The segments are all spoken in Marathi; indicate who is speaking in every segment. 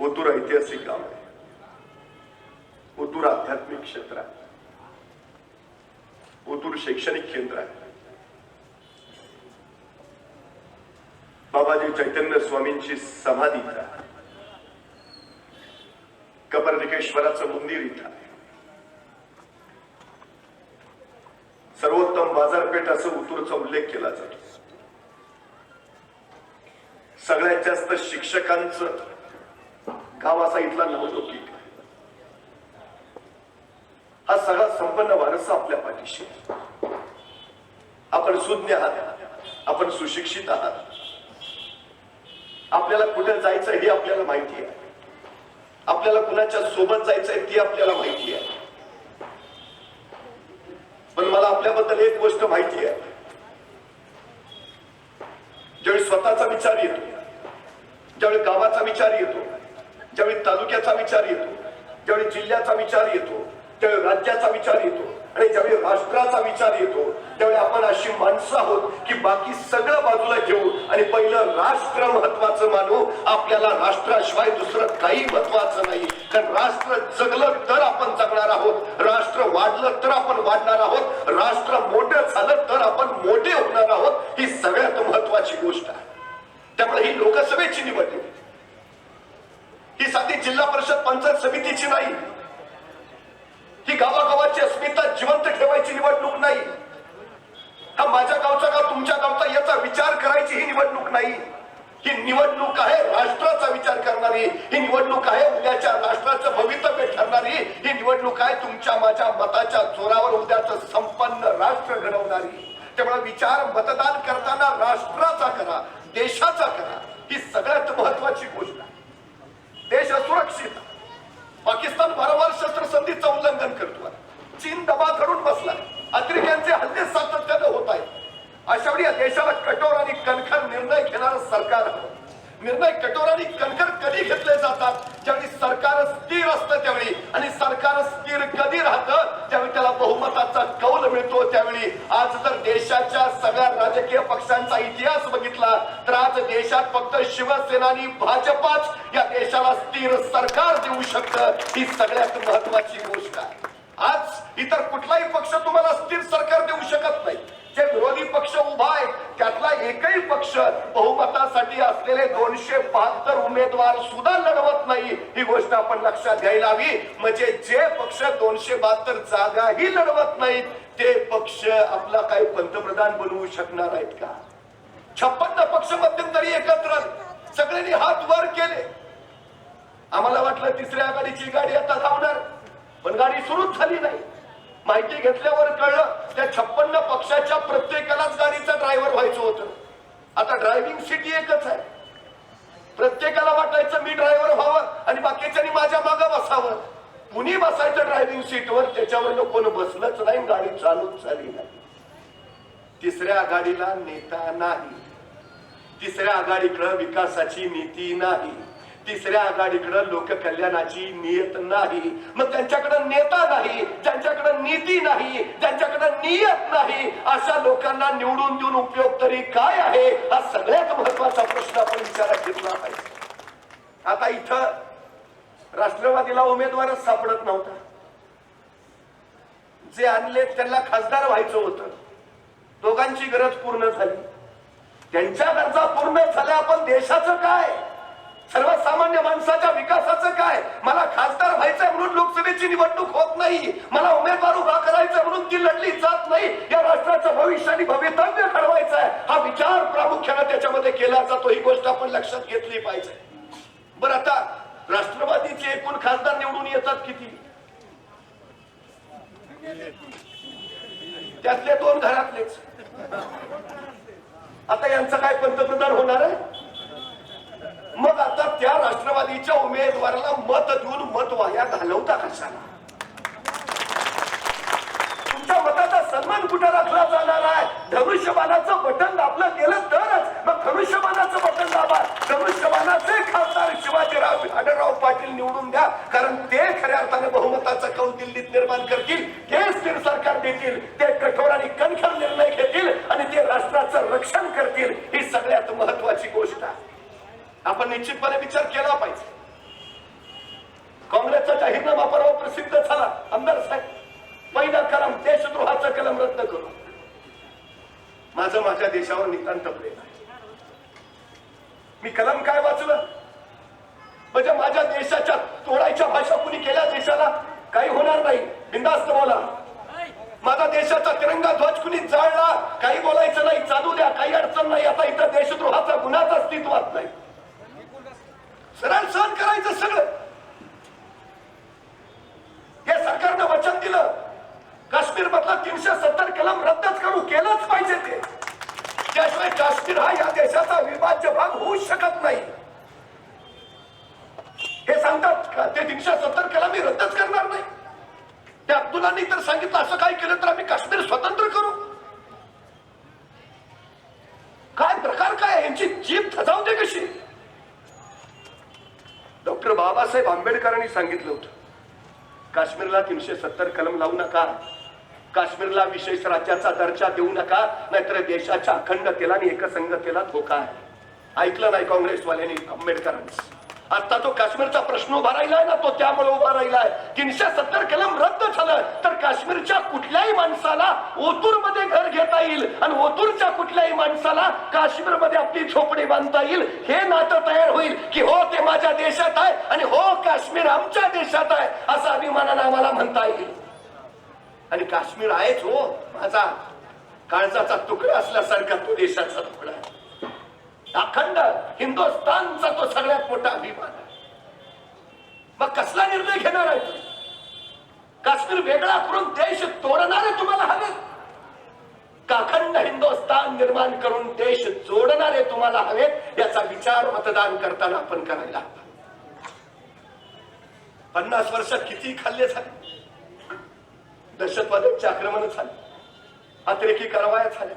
Speaker 1: ओतूर ऐतिहासिक गाव आहे. ओतूर आध्यात्मिक क्षेत्र आहे. ओतूर शैक्षणिक केंद्र आहे. बाबाजी चैतन्य स्वामींची समाधी इथं आहे. मंदिर इथं आहे. सर्वोत्तम बाजारपेठ असं उतूरचा उल्लेख केला जातो. सगळ्यात जास्त शिक्षकांचं गावाचा इथला नवलौकिक हा सगळा संपन्न वारसा आपल्या पाठीशी आपण सुज्ञ आहात. आपण सुशिक्षित आहात. आपल्याला कुठे जायचं हे आपल्याला माहिती आहे. आपल्याला कुणाच्या सोबत जायचंय ती आपल्याला माहिती आहे. पण मला आपल्याबद्दल एक गोष्ट माहिती आहे. ज्यावेळी स्वतःचा विचार येतो ज्यावेळी गावाचा विचार येतो ज्यावेळी तालुक्याचा विचार येतो ज्यावेळी जिल्ह्याचा विचार येतो त्यावेळी राज्याचा विचार येतो आणि ज्यावेळी राष्ट्राचा विचार येतो त्यावेळी आपण अशी माणसं आहोत की बाकी सगळं बाजूला घेऊ आणि पहिलं राष्ट्र महत्वाचं मानू. आपल्याला राष्ट्राशिवाय दुसरं काही महत्वाचं नाही. कारण राष्ट्र जगलं तर आपण जगणार आहोत. राष्ट्र वाढलं तर आपण वाढणार आहोत राष्ट्र मोठं झालं तर आपण मोठे होणार आहोत ही सगळ्यात महत्वाची गोष्ट आहे त्यामुळे ही लोकसभेची निवडणूक ही साधी जिल्हा परिषद पंचायत समितीची नाही ही गावागावाची अस्मिता जिवंत ठेवायची निवडणूक नाही हा माझ्या गावचा का तुमच्या गावचा याचा विचार करायची ही निवडणूक नाही ही निवडणूक आहे राष्ट्राचा विचार करणारी ही निवडणूक आहे उद्याच्या राष्ट्राचं भवितव्य ठरणारी ही निवडणूक आहे तुमच्या माझ्या मताच्या जोरावर उद्याचं संपन्न राष्ट्र घडवणारी त्यामुळे विचार मतदान करताना राष्ट्राचा करा देशाचा करा ही सगळ्यात महत्वाची गोष्ट आहे देश असुरक्षित आहे. पाकिस्तान वारंवार शस्त्रसंधीचं उल्लंघन करतो चीन दबा धरून बसलाय अतिरेक्यांचे हल्ले सातत्यानं होत आहेत. अशा वेळी देशाला कठोर आणि कणखर निर्णय घेणारं सरकार हवं. निर्णय कठोर आणि कणखर कधी घेतले जातात? ज्यावेळी सरकार स्थिर असतं त्यावेळी आणि सरकार स्थिर कधी राहतं? ज्यावेळी त्याला बहुमताचा कौल मिळतो त्यावेळी आज जर देशाच्या सगळ्या राजकीय पक्षांचा इतिहास बघितला तर आज देशात फक्त शिवसेना आणि भाजपाच या देशाला स्थिर सरकार देऊ शकतं ही सगळ्यात महत्वाची गोष्ट. आज इतर कुठलाही पक्ष तुम्हाला स्थिर सरकार देऊ शकत नाही. जे विरोधी पक्ष उभा आहे त्यातला एकही पक्ष बहुमतासाठी असलेले दोनशे बहात्तर उमेदवार सुद्धा लढवत नाही. ही गोष्ट आपण लक्षात घ्यायला हवी. म्हणजे जे पक्ष दोनशे बहात्तर जागाही लढवत नाहीत ते पक्ष आपला काही पंतप्रधान बनवू शकणार आहेत का? छप्पन्न पक्ष मध्यंतरी एकत्र. सगळ्यांनी हात वर केले. आम्हाला वाटलं तिसऱ्या आघाडीची गाडी आता धावणार. पण गाडी सुरूच झाली नाही. माहिती घेतल्यावर कळलं त्या छप्पन्न पक्षाच्या प्रत्येकालाच गाडीचा ड्रायव्हर व्हायचं होतं. आता ड्रायव्हिंग सीट एकच आहे. प्रत्येकाला वाटायचं मी ड्रायव्हर व्हावं आणि बाकीच्यांनी माझ्या मागं बसावं. कुणी बसायचं ड्रायव्हिंग सीटवर त्याच्यावर कोण बसलंच नाही गाडी चालूच झाली नाही. तिसऱ्या आघाडीला नेता नाही. तिसऱ्या आघाडीकडं विकासाची नीती नाही. तिसऱ्या आघाडीकडे लोककल्याणाची नियत नाही. मग त्यांच्याकडे नेता नाही ज्यांच्याकडे नीती नाही ज्यांच्याकडे नियत नाही अशा लोकांना निवडून देऊन उपयोग तरी काय आहे? हा सगळ्यात महत्त्वाचा प्रश्न आपण विचारात घेतला पाहिजे. आता इथं राष्ट्रवादीला उमेदवारच सापडत नव्हता. जे आणले त्यांना खासदार व्हायचं होतं. दोघांची गरज पूर्ण झाली. त्यांच्या गरजा पूर्ण झाल्या आपण देशाचं काय? सर्वसामान्य माणसाच्या विकासाचं काय? मला खासदार व्हायचंय म्हणून लोकसभेची निवडणूक होत नाही. मला उमेदवार उभा करायचा म्हणून ती लढली जात नाही. या राष्ट्राचं भविष्य आणि भवितव्य घडवायचं आहे हा विचार प्रामुख्याने त्याच्यामध्ये केला जातो. ही गोष्ट आपण लक्षात घेतली पाहिजे. बरं आता राष्ट्रवादीचे एकूण खासदार निवडून येतात किती? त्यातले दोन घरातलेच. आता यांचं काय पंतप्रधान होणार आहे? मग आता त्या राष्ट्रवादीच्या उमेदवाराला मत देऊन मत वाया घालवता कशाला? तुमच्या मताचा सन्मान कुठे राखला जाणार आहे? धनुष्यबाणाचं बटन दाबलं गेलं तरच मग धनुष्यबाणाचं बटन दाबा. धनुष्यबाणाचे खासदार शिवाजीराव आढळराव पाटील निवडून द्या कारण ते खऱ्या अर्थाने बहुमताचा कौल दिल्लीत निर्माण करतील ते स्थिर सरकार देतील ते कठोर आणि कणखर निर्णय घेतील आणि ते राष्ट्राचं रक्षण करतील ही सगळ्यात महत्वाची गोष्ट. आपण निश्चितपणे विचार केला पाहिजे. काँग्रेसचा जाहीरनामा परवा प्रसिद्ध झाला. आमदार साहेब पहिला कलम देशद्रोहाचा कलम रद्द करू. माझं माझ्या देशावर नितांत प्रेम आहे. मी कलम काय वाचलं? म्हणजे माझ्या देशाच्या तोडायच्या भाषा कुणी केल्या देशाला? काही होणार नाही. बिंदास्त बोला. माझा देशाचा तिरंगा ध्वज कुणी जाळला? काही बोलायचं नाही. चालू द्या. काही अडचण नाही. आता इथं देशद्रोहाचा गुन्हाच अस्तित्वात नाही. सरळ सहन करायचं सगळं. हे सरकारनं वचन दिलं. काश्मीर मधला तीनशे सत्तर कलम रद्दच करू केलंच पाहिजे ते. त्याशिवाय काश्मीर हा या देशाचा विभाज्य भाग होऊ शकत नाही. हे सांगतात का ते तीनशे सत्तर कलम मी रद्दच करणार नाही. त्या अब्दुलांनी तर सांगितलं असं काय केलं तर आम्ही काश्मीर स्वतंत्र करू? काय प्रकार काय यांची जीभ थजावते कशी? डॉक्टर बाबासाहेब आंबेडकरांनी सांगितलं होतं काश्मीरला तीनशे सत्तर कलम लावू नका काश्मीरला विशेष राज्याचा दर्जा देऊ नका नाहीतर देशाच्या अखंडतेला आणि एकसंगतेला धोका आहे. ऐकलं नाही काँग्रेसवाल्यांनी आंबेडकरांनी? आता तो काश्मीरचा प्रश्न उभा राहिलाय ना तो त्यामुळे उभा राहिलाय. तीनशे सत्तर कलम रद्द झालं. काश्मीरच्या कुठल्याही माणसाला ओतूरमध्ये घर घेता येईल आणि ओतूरच्या कुठल्याही माणसाला काश्मीरमध्ये आपली झोपडी बांधता येईल हे नातं तयार होईल की हो ते माझ्या देशात आहे आणि हो काश्मीर आमच्या देशात आहे असं अभिमानानं आम्हाला म्हणता येईल. आणि काश्मीर आहेच हो माझा काळजाचा तुकडा असल्यासारखा तो देशाचा तुकडा आहे. अखंड हिंदुस्थानचा तो सगळ्यात मोठा अभिमान आहे. मग कसला निर्णय घेणार आहे काश्मीर वेगळा करून देश तोडणारे तुम्हाला हवे. काखंड हिंदुस्तान हिंदुस्थान निर्माण करून देश जोडणारे तुम्हाला हवे याचा विचार मतदान करताना आपण करायला हवा. पन्नास वर्षात किती खाल्ले झाले? दहशतवाद्यांचे आक्रमण झाले. अतिरेकी कारवाया झाल्या.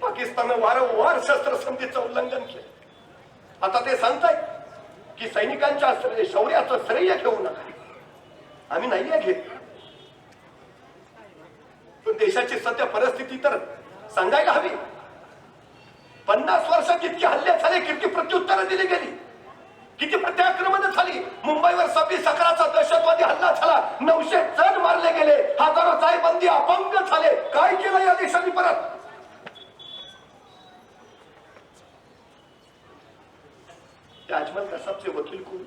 Speaker 1: पाकिस्ताननं वारंवार शस्त्रसंधीचं उल्लंघन केलं. आता ते सांगताय की सैनिकांच्या शौर्याचं श्रेय घेऊ नका. आम्ही नाहीये घेत. पण देशाची सध्या परिस्थिती तर सांगायला हवी. पन्नास वर्षात किती हल्ले झाले किती प्रत्युत्तरं दिली गेली. किती प्रत्याक्रमण झाली. मुंबईवर सव्वीस अकराचा दहशतवादी हल्ला झाला. नऊशे जण मारले गेले. हजारो जायबंदी अपंग झाले. काय केलं या देशाने परत? त्या अजमल कसाबचे वकील कोण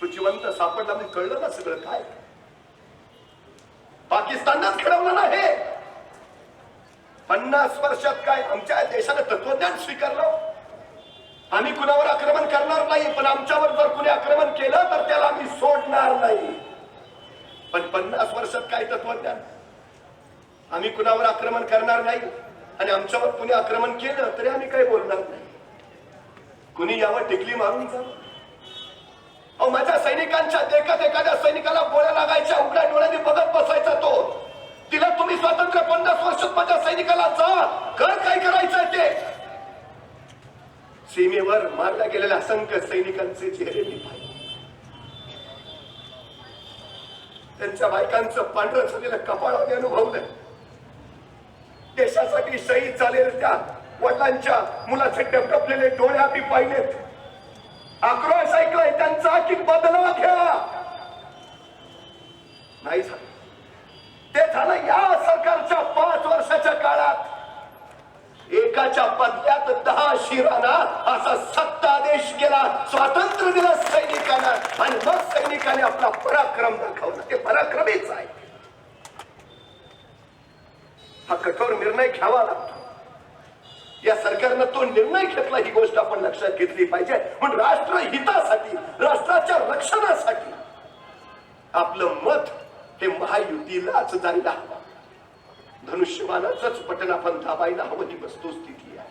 Speaker 1: तो जिवंत सापडला म्हणजे कळलं ना सगळं काय? पाकिस्तानच घडवलं ना हे पन्नास वर्षात काय आमच्या देशाने तत्वज्ञान स्वीकारलं? आम्ही कुणावर आक्रमण करणार नाही पण आमच्यावर जर कुणी आक्रमण केलं तर त्याला आम्ही सोडणार नाही. पण पन्नास वर्षात काय तत्वज्ञान? आम्ही कुणावर आक्रमण करणार नाही आणि आमच्यावर कुणी आक्रमण केलं तरी आम्ही काही बोलणार नाही? कुणी यावर टिकली मारून जा अहो माझ्या सैनिकांच्या देखत एखाद्या सैनिकाला गोळ्या लागायच्या उघड्या डोळ्यांनी बघत बसायचा तो. तिला तुम्ही स्वातंत्र्य पन्नास वर्षात माझ्या सैनिकाला जा. कर काय करायचं ते? सीमेवर मारल्या गेलेल्या असंख्य सैनिकांचे चेहरे मी पाहिले. त्यांच्या बायकांचं पांढरं झालेलं कपाळ आम्ही अनुभवलंय. देशासाठी शहीद झालेल्या त्या वडिलांच्या मुलाचे डबडबलेले डोळे आम्ही पाहिलेत. आक्रोश ऐकलाय त्यांचा की बदला घ्या. नाही झालं. ते झालं या सरकारच्या पाच वर्षाच्या काळात. एकाच्या बदल्यात दहा शिराना असा सत्तादेश केला स्वातंत्र्य दिला सैनिकांना आणि मग सैनिकाने आपला पराक्रम दाखवला. ते पराक्रमीच आहे हा कठोर निर्णय घ्यावा लागतो. या सरकारनं तो निर्णय घेतला ही गोष्ट आपण लक्षात घेतली पाहिजे. पण राष्ट्रहितासाठी राष्ट्राच्या रक्षणासाठी आपलं मत हे महायुतीलाच जायला हवं. धनुष्यबाणाच बटन आपण दाबायला हवं ही वस्तुस्थिती आहे.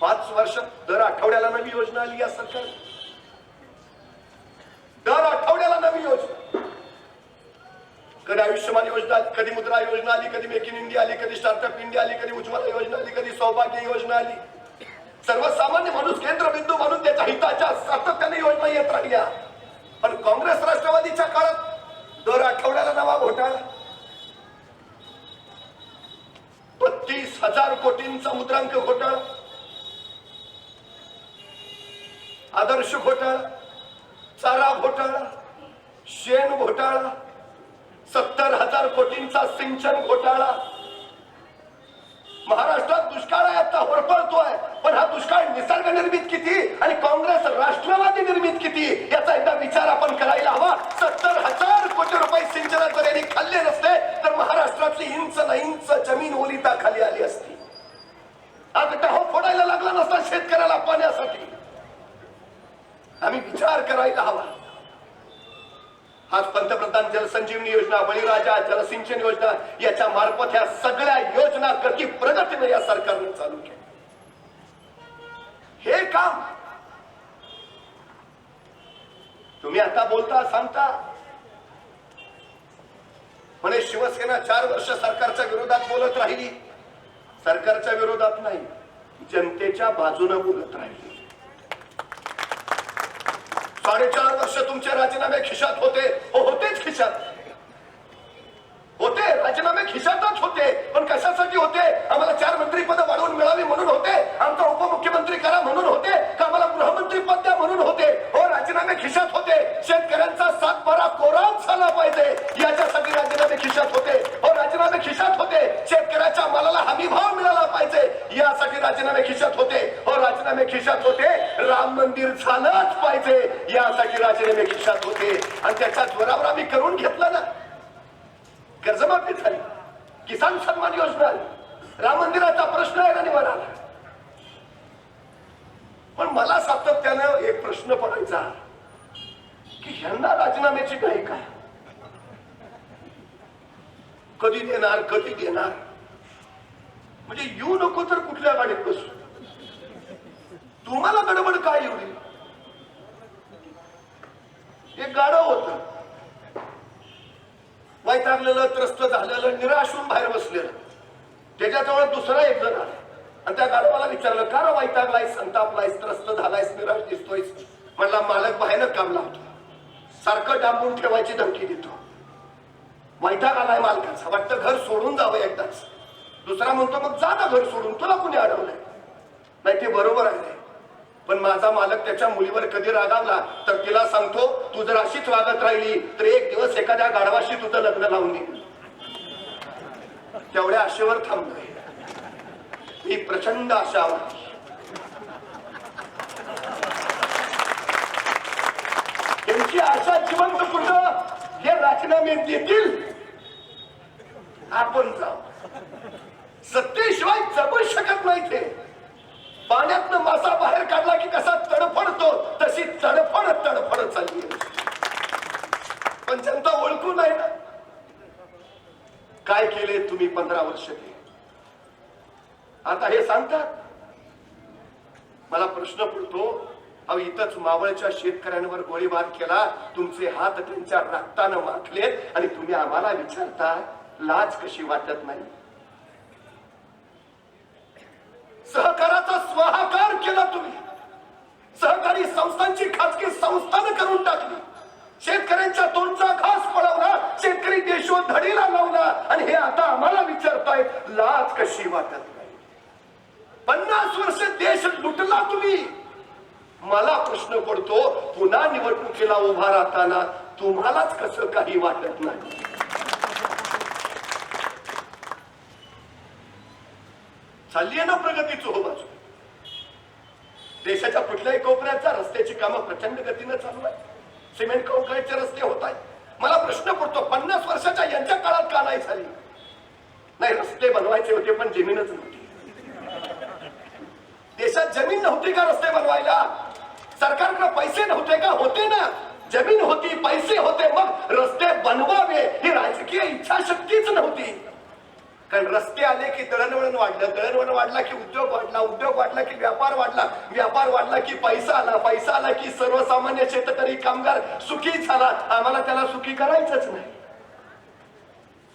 Speaker 1: पाच वर्ष दर आठवड्याला नवी योजना आली या सरकार दर आठवड्याला नवी योजना. कधी आयुष्यमान योजना आली कधी मुद्रा योजना आली कधी मेक इन इंडिया आली कधी स्टार्टअप इंडिया आली कधी उज्ज्वला योजना आली कधी सौभाग्य योजना आली. सर्वसामान्य माणूस केंद्रबिंदू म्हणून त्याच्या हिताच्या सातत्याने योजना येत राहिल्या. पण काँग्रेस राष्ट्रवादीच्या काळात दर आठवड्याला नवा घोटाळा. बत्तीस हजार कोटींचा मुद्रांक घोटाळा. आदर्श घोटाळा. चारा घोटाळा. शेण घोटाळा. हजार कोटींचा सिंचन घोटाळा. महाराष्ट्रात दुष्काळ आहे आता होरपळतोय. पण हा दुष्काळ निसर्ग निर्मित किती आणि काँग्रेस राष्ट्रवादी निर्मित किती याचा एकदा विचार आपण करायला हवा. सत्तर हजार कोटी रुपये सिंचनात जर यांनी खाल्ले नसते तर महाराष्ट्रातली इंच न इंच जमीन ओलिता खाली आली असती. आज डहो फोडायला लागला नसता शेतकऱ्याला पाण्यासाठी. आम्ही विचार करायला हवा. आज पंतप्रधान जलसंजीवनी योजना बळीराजा जलसिंचन योजना याच्या मार्फत ह्या सगळ्या योजना गती प्रगतीने या सरकारने चालू केल्या. हे काम तुम्ही आता बोलता सांगता? म्हणे शिवसेना चार वर्ष सरकारच्या विरोधात बोलत राहिली. सरकारच्या विरोधात नाही जनतेच्या बाजूने बोलत राहिली. साडेचार वर्ष तुमचे राजीनामे खिशात होते. हो होतेच खिशात. होते राजीनामे खिशातच होते. पण कशासाठी होते? आम्हाला चार मंत्री पद वाढवून मिळावी म्हणून होते. आमचा उप यासाठी राजीनामे खिशात होते. आणि त्याच्या जोरावर आम्ही करून घेतला ना. कर्जमाफी झाली. किसान सन्मान योजना आली. राम मंदिराचा प्रश्न आहे ना निवाराला पण मला सातत्यानं एक प्रश्न पडायचा. की ह्यांना राजीनाम्याची काही काय? कधी देणार कधी देणार? म्हणजे येऊ नको तर कुठल्या गाडीत बसू? तुम्हाला गडबड काय एवढी? एक गाडं वैतागलेलं त्रस्त झालेलं निराश होऊन बाहेर बसलेलं. त्याच्याजवळ दुसरा एक जण आला. आणि त्या गाडवाला विचारलं का वैतागलाय वैतागलायस संतापलायस त्रस्त झालायस निराश दिसतोय म्हणला मालक बाहेर काम लावतो सारखं डांबून ठेवायची धमकी देतो. वैताग आलाय मालकाचा. वाटतं घर सोडून जावं एकदाच. दुसरा म्हणतो मग जा ना घर सोडून. तुला कुणी अडवलंय? नाही ते बरोबर आहे पण माझा मालक त्याच्या मुलीवर कधी रागावला तर तिला सांगतो तू जर अशीच वागत राहिली तर एक दिवस एखाद्या गाढवाशी तुझं लग्न लावून दे. तेवढ्या आशेवर थांबलोय. ही प्रचंड आशा त्यांची आशा जिवंत कुठं हे राजीनामे देतील. आपण जाऊ. सत्तेशिवाय जगू शकत नाही ते. पाण्यातनं मासा बाहेर काढला की कसा तडफडतो तशी तडफड तडफड चालली. पण जनता ओळखू नाही ना. काय केले तुम्ही पंधरा वर्ष ते? आता हे सांगतात. मला प्रश्न पडतो अहो इथंच मावळच्या शेतकऱ्यांवर गोळीबार केला तुमचे हात त्यांच्या रक्तानं माखलेत आणि तुम्ही आम्हाला विचारता लाज कशी वाटत नाही? सहकाराचा स्वाहाकार केला तुम्ही. सहकारी संस्थांची खाजगी संस्थानं करून टाकली. शेतकऱ्यांच्या तोंडचा घास पळवला शेतकरी देशोधडीला लावला आणि हे आता आम्हाला विचारताय लाज कशी वाटत नाही. पन्नास वर्ष देश लुटला तुम्ही. मला प्रश्न पडतो पुन्हा निवडणुकीला उभा राहताना तुम्हालाच कसं काही वाटत नाही? चालली आहे ना प्रगतीचं चोहोबाजू? बाजू देशाच्या कुठल्याही कोपऱ्याचा रस्त्याची कामं प्रचंड गतीनं चालू आहे सिमेंट काँक्रीटचे रस्ते होत आहेत. मला प्रश्न पडतो पन्नास वर्षाच्या यांच्या काळात का नाही झाली? नाही रस्ते बनवायचे होते पण जमीनच नव्हती. देशात जमीन नव्हती का रस्ते बनवायला? सरकारकडे पैसे नव्हते का? होते ना. जमीन होती पैसे होते मग रस्ते बनवावे ही राजकीय इच्छाशक्तीच नव्हती. कारण रस्ते आले की दळणवळण वाढलं. दळणवळण वाढला की उद्योग वाढला उद्योग वाढला की व्यापार वाढला व्यापार वाढला की पैसा आला पैसा आला की सर्वसामान्य शेतकरी कामगार सुखी झाला. आम्हाला त्याला सुखी करायचंच नाही.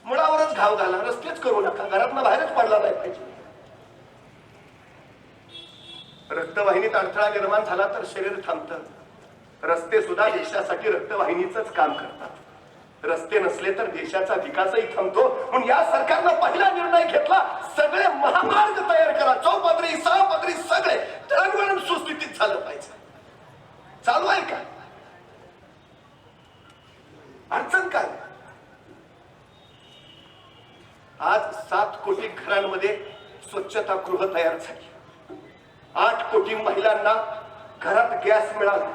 Speaker 1: मुळावरच घाव घाला रस्तेच करू नका. घरातनं बाहेरच पडला नाही पाहिजे. रक्तवाहिनीत अडथळा निर्माण झाला तर शरीर थांबतं. रस्ते सुद्धा देशासाठी रक्तवाहिनीच काम करतात. रस्ते नसले तर देशाचा विकासही थांबतो. म्हणून या सरकारनं पहिला निर्णय घेतला सगळे महामार्ग तयार करा. चौपदरी सहपदरी सगळे दळणवळण सुस्थितीत झालं पाहिजे. चालू आहे का? अडचण काय? आज सात कोटी घरांमध्ये स्वच्छता गृह तयार झाली. आठ कोटी महिलांना घरात गॅस मिळाला.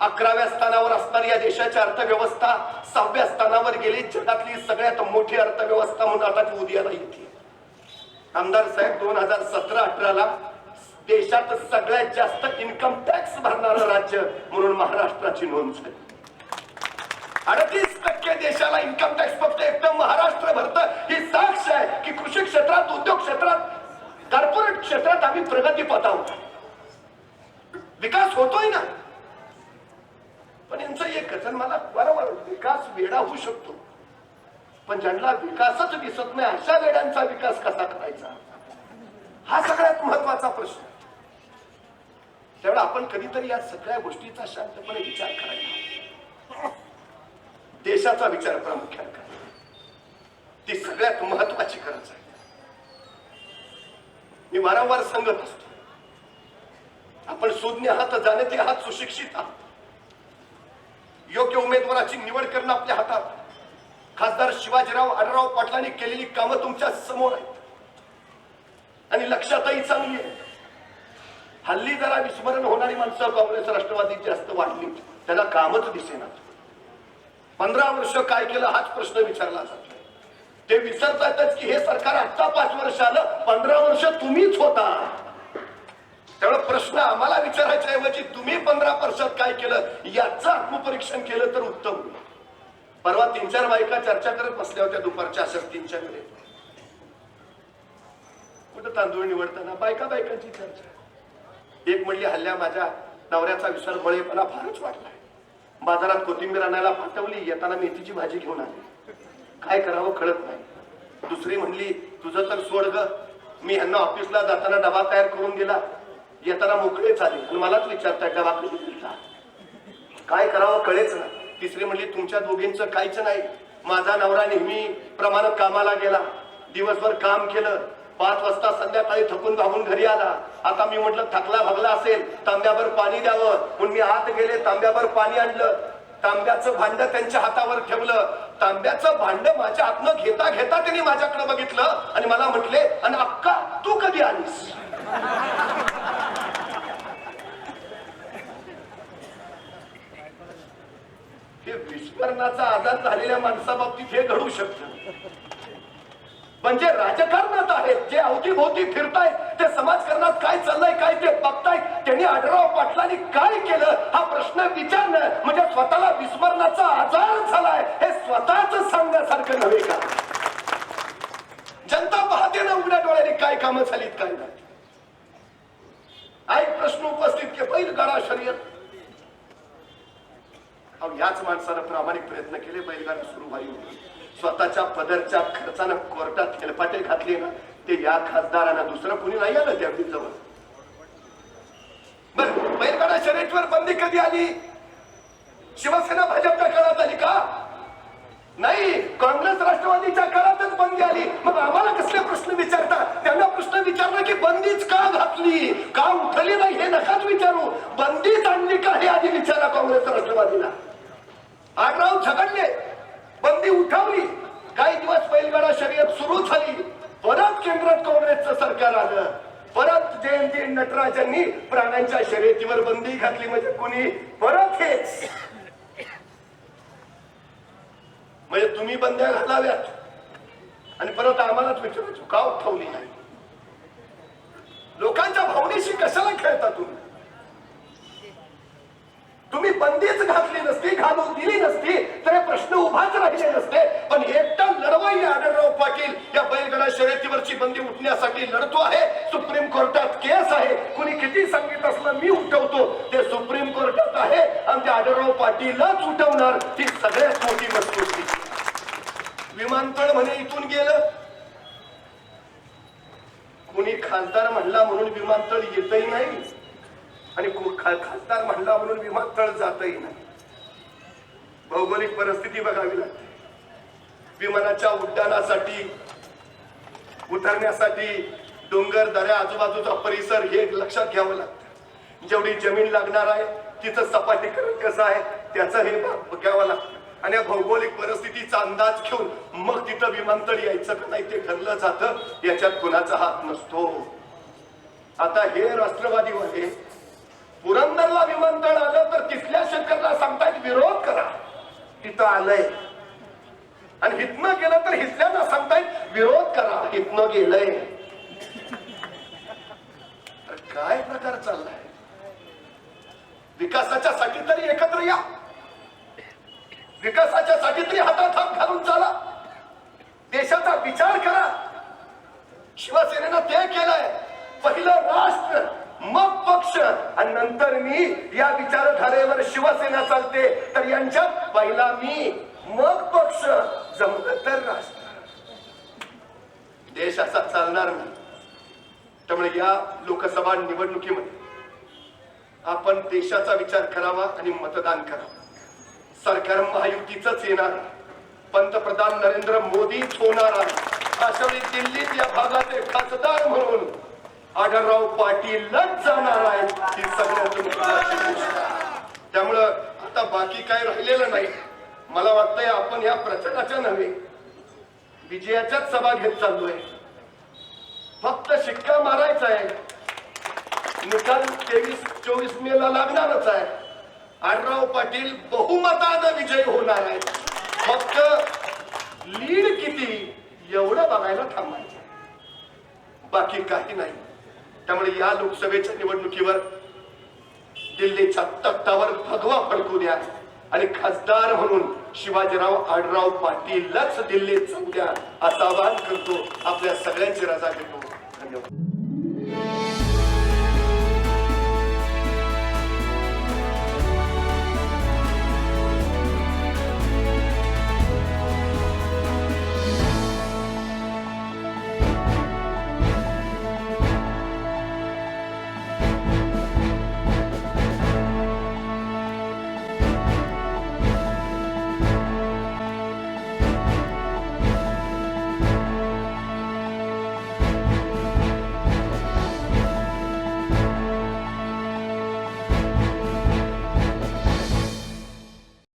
Speaker 1: अकराव्या स्थानावर असणारी या देशाची अर्थव्यवस्था सहाव्या स्थानावर गेली. जगातली सगळ्यात मोठी अर्थव्यवस्था म्हणून आता ती उदयाला येते. आमदार साहेब दोन हजार सतरा अठराला देशात सगळ्यात जास्त इन्कम टॅक्स भरणारं राज्य म्हणून महाराष्ट्राची नोंद झाली. अडतीस टक्के देशाला इन्कम टॅक्स फक्त एकदम महाराष्ट्र भरत ही साक्ष आहे की कृषी क्षेत्रात उद्योग क्षेत्रात कॉर्पोरेट क्षेत्रात आम्ही प्रगती पतावतो विकास होतोय ना? पण यांचं एकच आणि मला बरोबर विकास वेडा होऊ शकतो. पण ज्यांना विकासच दिसत नाही अशा वेड्यांचा विकास कसा करायचा? हा सगळ्यात महत्त्वाचा प्रश्न. त्यावेळेला आपण कधीतरी या सगळ्या गोष्टीचा शांतपणे विचार करायला देशाचा विचार प्रामुख्याने करा ती सगळ्यात महत्वाची गरज आहे. मी वारंवार सांगत असतो. आपण सुज्ञ आहात जाणते आहात सुशिक्षित आहात. योग्य उमेदवाराची निवड करणं आपल्या हातात. खासदार शिवाजीराव आढळराव पाटलांनी केलेली कामं तुमच्यासमोर आहेत. आणि लक्षातही चांगली आहे हल्ली जरा विस्मरण होणारी माणसं काँग्रेस राष्ट्रवादी जास्त वाढली त्याला कामच दिसेना. पंधरा वर्ष काय केलं हाच प्रश्न विचारला जातो. ते विसरतातच की हे सरकार आत्ता पाच वर्ष आलं पंधरा वर्ष तुम्हीच होता. त्यामुळे प्रश्न आम्हाला विचारायच्या ऐवजी म्हणजे तुम्ही पंधरा वर्षात काय केलं? याचं आत्मपरीक्षण केलं तर उत्तम. होईल. परवा तीन चार बायका चर्चा करत बसल्या होत्या दुपारच्या अशा तीनच्या वेळेत कुठं तांदूळ निवडताना? बायका बायकांची चर्चा. एक म्हणली हल्ल्या माझ्या नवऱ्याचा विसर बळेपणा फारच वाढलाय. बाजारात कोथिंबीर आणायला पाठवली येताना मेथीची भाजी घेऊन आली. काय करावं कळत नाही. दुसरी म्हणली तुझं तर सोड ग. मी ह्यांना ऑफिसला जाताना डबा तयार करून दिला. येताना मोकळे झाले. आणि मलाच विचारताय का बाकी काय करावं कळेच ना. तिसरी म्हणली तुमच्या दोघींचं काहीच नाही. माझा नवरा नेहमी प्रमाणात कामाला गेला. दिवसभर काम केलं. पाच वाजता संध्याकाळी थकून भागून घरी आला. आता मी म्हटलं थकला भागला असेल तांब्यावर पाणी द्यावं. म्हणून मी आत गेले तांब्यावर पाणी आणलं. तांब्याचं भांड त्यांच्या हातावर ठेवलं. तांब्याचं भांड माझ्या हातनं घेता घेता त्यांनी माझ्याकडे बघितलं. आणि मला म्हटले आणि अक्का तू कधी आलीस? हे आधार झालेल्या माणसाबाबतीत हे घडू शकतं. म्हणजे राजकारणात आहेत जे अवतीभोवती फिरतायत ते समाजकारणात काय चाललंय काय ते बघताय त्यांनी आढराव पाटलांनी काय केलं हा प्रश्न विचारणं म्हणजे स्वतःला विस्मरणाचा आजार झालाय हे स्वतःच सांगण्यासारखं नव्हे का? जनता पाहते ना उघड्या डोळ्याने काय कामं झालीत काय नाही. हा प्रश्न उपस्थित के बैलगाडा शर्यत. अहो याच माणसानं प्रामाणिक प्रयत्न केले बैलगाडा सुरू व्हावी स्वतःच्या पदरच्या खर्चानं कोर्टात हेलपाटे घातले ना ते या खासदारांना दुसरं कुणी नाही आलं त्या जवळ बर बैलगाडा शर्यतीवर बंदी कधी आली? शिवसेना भाजपच्या काळात आली का? नाही काँग्रेस राष्ट्रवादीच्या काळातच बंदी आली. मग आम्हाला कसले प्रश्न विचारता त्यांना प्रश्न विचारला की बंदीच का घातली? का उठली नाही हे नकाच विचारू. बंदीच आणली का हे आधी विचारा काँग्रेस राष्ट्रवादीला. आडराव झगडले बंदी उठवली. काही दिवस बैलगाडा शर्यत सुरू झाली. परत केंद्रात काँग्रेसचं सरकार आलं. परत जयंती नटराजांनी प्राण्यांच्या शर्यतीवर बंदी घातली. म्हणजे कोणी? परत हेच. म्हणजे तुम्ही बंद्या घालाव्यात. आणि परत आम्हालाच विचारायचो का उठवली नाही. लोकांच्या भावनेशी कशाला खेळता तुम्ही? तुम्ही बंदीच घातली नसती घालू दिली नसती तर हे प्रश्न उभाच राहिले नसते. पण एकटा लढवाई आढळराव पाटील. या बैलगडा शर्यतीवरची बंदी उठण्यासाठी लढतो आहे. सुप्रीम कोर्टात केस आहे. कुणी किती सांगितलं असलं मी उठवतो. ते सुप्रीम कोर्टात आहे. आणि ते आढळराव पाटीलच उठवणार. ती सगळ्यात मोठी मजबूती विमानतळ म्हणे इथून गेलं. कुणी खासदार म्हणला म्हणून विमानतळ येतही नाही. आणि खासदार म्हणला म्हणून विमानतळ जातही नाही. भौगोलिक परिस्थिती बघावी लागते. विमानाच्या उड्डाणासाठी उतरण्यासाठी डोंगर दऱ्या आजूबाजूचा परिसर हे लक्षात घ्यावं लागतं. जेवढी जमीन लागणार आहे तिचं सपाटीकरण कसं आहे त्याचं हे घ्यावं लागतं. आणि या भौगोलिक परिस्थितीचा अंदाज घेऊन मग तिथं विमानतळ यायचं का नाही ते ठरलं जातं याच्यात कुणाचा हात नसतो. आता हे राष्ट्रवादी वाले पुरंदरला विमानतळ आलं तर तिथल्या शेतकऱ्याला सांगतायत विरोध करा. तिथं आलंय. आणि हितनं गेलं तर हितल्याला सांगतायत विरोध करा हितनं गेलंय. तर काय प्रकार चाललाय? विकासाच्या साठी तरी एकत्र या. विकासाच्या साठी तरी हातात हात घालून चाला. देशाचा विचार करा. शिवसेनेनं ते केलंय. पहिलं राष्ट्र मग पक्ष. आणि नंतर मी या विचारधारेवर शिवसेना चालते. तर यांच्यात पहिला मी मग पक्ष. जमलं तर राष्ट्र देश असा चालणार नाही. त्यामुळे या लोकसभा निवडणुकीमध्ये आपण देशाचा विचार करावा आणि मतदान करावं. सरकार महायुतीच येणार पंतप्रधान नरेंद्र मोदी होणार आहे. अशा वेळी दिल्लीत या भागाचे खासदार म्हणून आढळराव पाटीलच जाणार आहेत ही सगळ्यात महत्वाची गोष्ट. आहे. त्यामुळं आता बाकी काय राहिलेलं नाही. मला वाटतंय आपण या प्रचाराच्या नव्हे विजयाच्याच सभा घेत चाललोय. फक्त शिक्का मारायचा आहे. निकाल तेवीस चोवीस मे ला लागणारच आहे. आडराव पाटील बहुमतानं विजय होणार आहे फक्त लीड किती एवढं बघायला थांबायचं. बाकी काही नाही. त्यामुळे या लोकसभेच्या निवडणुकीवर दिल्लीच्या तख्तावर भगवा फडकू द्या. आणि खासदार म्हणून शिवाजीराव आडराव पाटीलच दिल्लीत जाऊ द्या असं आवाहन करतो. आपल्या सगळ्यांची रजा घेतो. धन्यवाद.